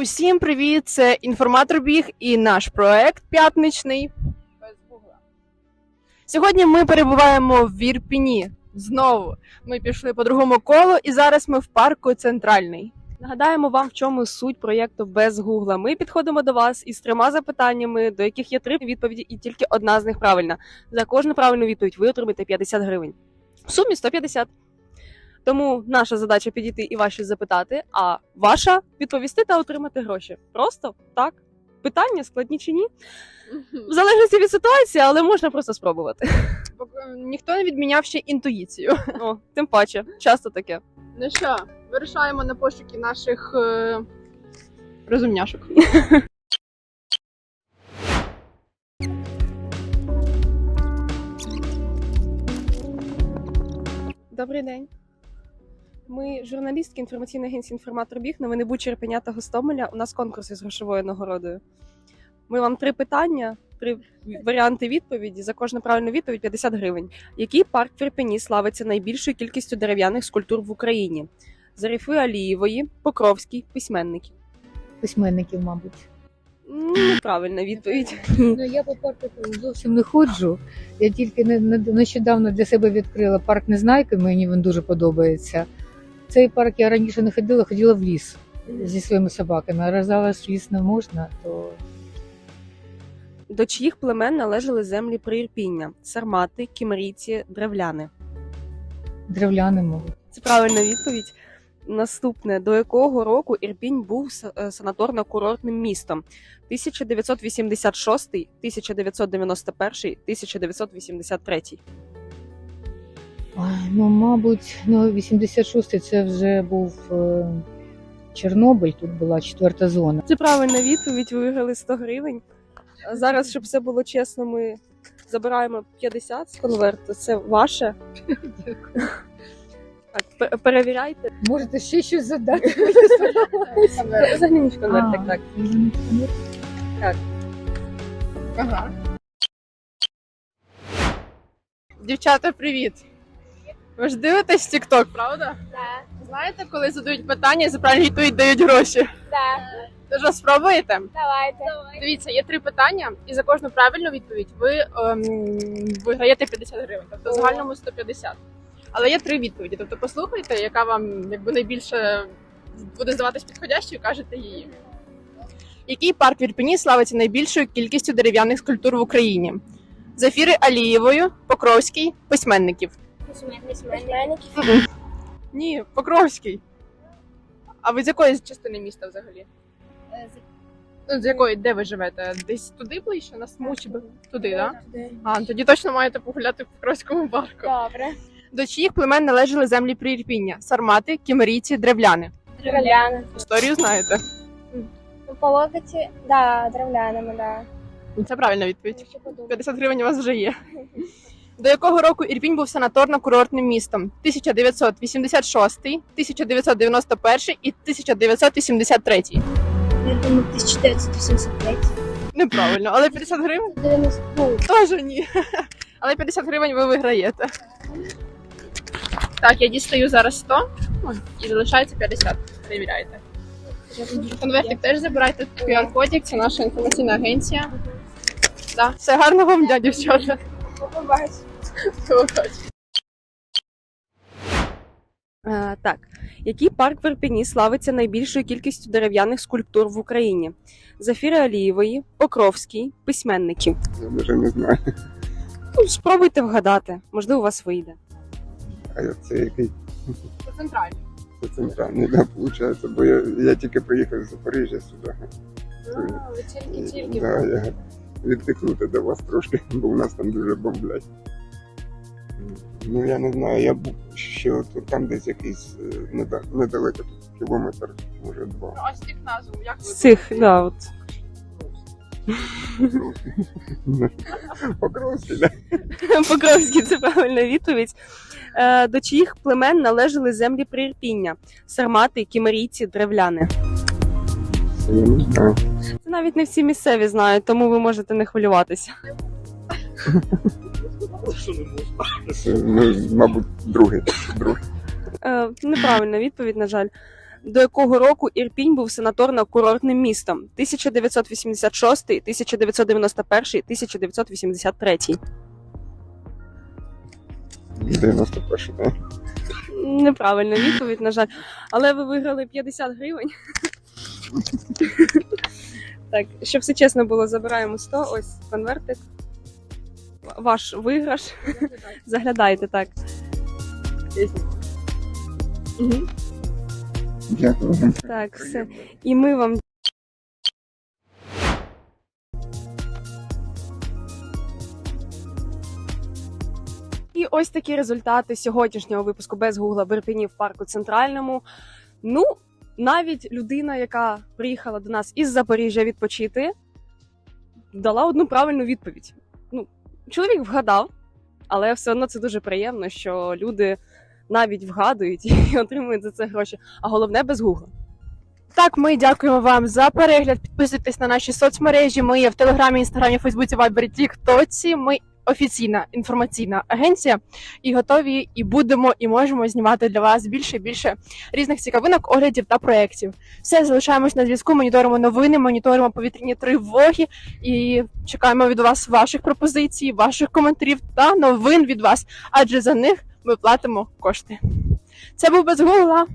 Усім привіт! Це інформатор біг і наш проект п'ятничний. Сьогодні ми перебуваємо в Ірпіні. Знову ми пішли по другому колу, і зараз ми в парку Центральний. Нагадаємо вам, в чому суть проєкту без гугла. Ми підходимо до вас із трьома запитаннями, до яких є три відповіді, і тільки одна з них правильна. За кожну правильну відповідь ви отримаєте 50 гривень. В сумі 150. Тому наша задача підійти і ваші запитати, а ваша відповісти та отримати гроші. Просто так. Питання складні чи ні? В залежності від ситуації, але можна просто спробувати. Ніхто не відміняв ще інтуїцію. О, тим паче, часто таке. Ну що, вирушаємо на пошуки наших е... розумняшок. Добрий день. Ми журналістки інформаційної агенції інформатор біг новини Бучі, Ірпеня та Гостомеля. У нас конкурс із грошовою нагородою. Ми вам три питання, три варіанти відповіді. За кожну правильну відповідь 50 гривень. Який парк в Ірпені славиться найбільшою кількістю дерев'яних скульптур в Україні? Зарифи Алієвої, Покровський, письменники. письменників, мабуть. М, Неправильна відповідь. Ну я по парку зовсім не ходжу. Я тільки не, не- нещодавно для себе відкрила парк Незнайки, мені він дуже подобається. Цей парк я раніше не ходила, ходила в ліс зі своїми собаками. А раз зараз ліс не можна, то До чиїх племен належали землі Приірпіння? Сармати, кімерійці, древляни. древляни можуть. Це правильна відповідь. Наступне до якого року Ірпінь був е, санаторно-курортним містом? 1986, 1991, 1983. Ой, ну, мабуть, ну 86-й це вже був е, Чорнобиль, тут була четверта зона. Це правильна відповідь. Ви виграли 100 гривень. А Зараз, щоб все було чесно, ми забираємо 50 з конверту. Це ваше. Так, пе- перевіряйте. Можете ще щось задати? Конвертик, А, так. Ага. Дівчата, привіт! Ви ж дивитесь TikTok, правда? Да, Знаєте, коли задають питання за правильну відповідь дають гроші? да. Тож спробуєте? Давайте. Дивіться, є три питання, і за кожну правильну відповідь ви ем, виграєте 50 гривень, тобто в загальному 150. Але є три відповіді. Тобто послухайте, яка вам якби найбільше буде здаватись підходящою, кажете її. Який парк в Ірпені славиться найбільшою кількістю дерев'яних скульптур в Україні? Зафіри Алієвою, Покровський, письменників. Письменники. Ні, Покровський. А ви з якої частини міста взагалі? Ну, з якої, де ви живете? Десь туди ближче, на смучі? Туди, так? Да? А, тоді точно маєте погуляти в Покровському парку. Добре. До чиїх племен належали землі Приірпіння? Сармати, кімерійці, древляни. Древляни. Історію знаєте? Ну, по логіці, да, древлянами, да. Це правильна відповідь. Ще 50 гривень у вас вже є. До якого року Ірпінь був санаторно-курортним містом? 1986, 1991 і 1983. Я думаю, 1983. Неправильно, але 50 гривень 90, ну, теж ні. Але 50 гривень ви виграєте. Так, я дістаю зараз 100 ну, і залишається 50. Перевіряйте. Конвертик теж забирайте QR-кодик, це наша інформаційна агенція. Да. Все гарного вам дня, дівчата. побачиш. Е, так, який парк в Ірпені славиться найбільшою кількістю дерев'яних скульптур в Україні? Зафіри Алієвої, Покровський, письменники. Я даже не знаю. Ну, спробуйте вгадати, можливо, у вас вийде. А я це який Це центральний. це центральний, да, виходить, бо я, я тільки приїхав з Запоріжжя сюди. ви тільки-тільки. Да, я віддихнути до вас трошки, бо у нас там дуже бомблять. Ну я не знаю, я був ще от, там десь якийсь е, неда- недалеко, кілометр, може два. Ось тих назву, як ви З цих, да, от. Покровський, да? Покровський це правильна відповідь. Е, до чиїх племен належали землі Приірпіння? Сармати, кімерійці, древляни. Я не знаю. Це навіть не всі місцеві знають, тому ви можете не хвилюватися. Ну, мабуть, другий. другий. Е, неправильна відповідь, на жаль. до якого року Ірпінь був санаторно-курортним містом? 1986, 1991, 1983. 91 да? Неправильна відповідь, на жаль. Але ви виграли 50 гривень. Так, щоб все чесно було, забираємо 100. Ось конвертик. Ваш виграш. Заглядайте так. Дякую. Так, все. І ми вам. І ось такі результати сьогоднішнього випуску без гугла в Ірпені в парку центральному. Ну, навіть людина, яка приїхала до нас із Запоріжжя відпочити, дала одну правильну відповідь. Чоловік вгадав, але все одно це дуже приємно, що люди навіть вгадують і отримують за це гроші. А головне без гугла. Так, ми дякуємо вам за перегляд. Підписуйтесь на наші соцмережі. Ми є в Телеграмі, Інстаграмі, Фейсбуці, Вайбері, Тіктоці. Ми офіційна інформаційна агенція і готові, і будемо, і можемо знімати для вас більше і більше різних цікавинок, оглядів та проєктів. Все залишаємось на зв'язку. Моніторимо новини, моніторимо повітряні тривоги і чекаємо від вас ваших пропозицій, ваших коментарів та новин від вас, адже за них ми платимо кошти. Це був без гугла.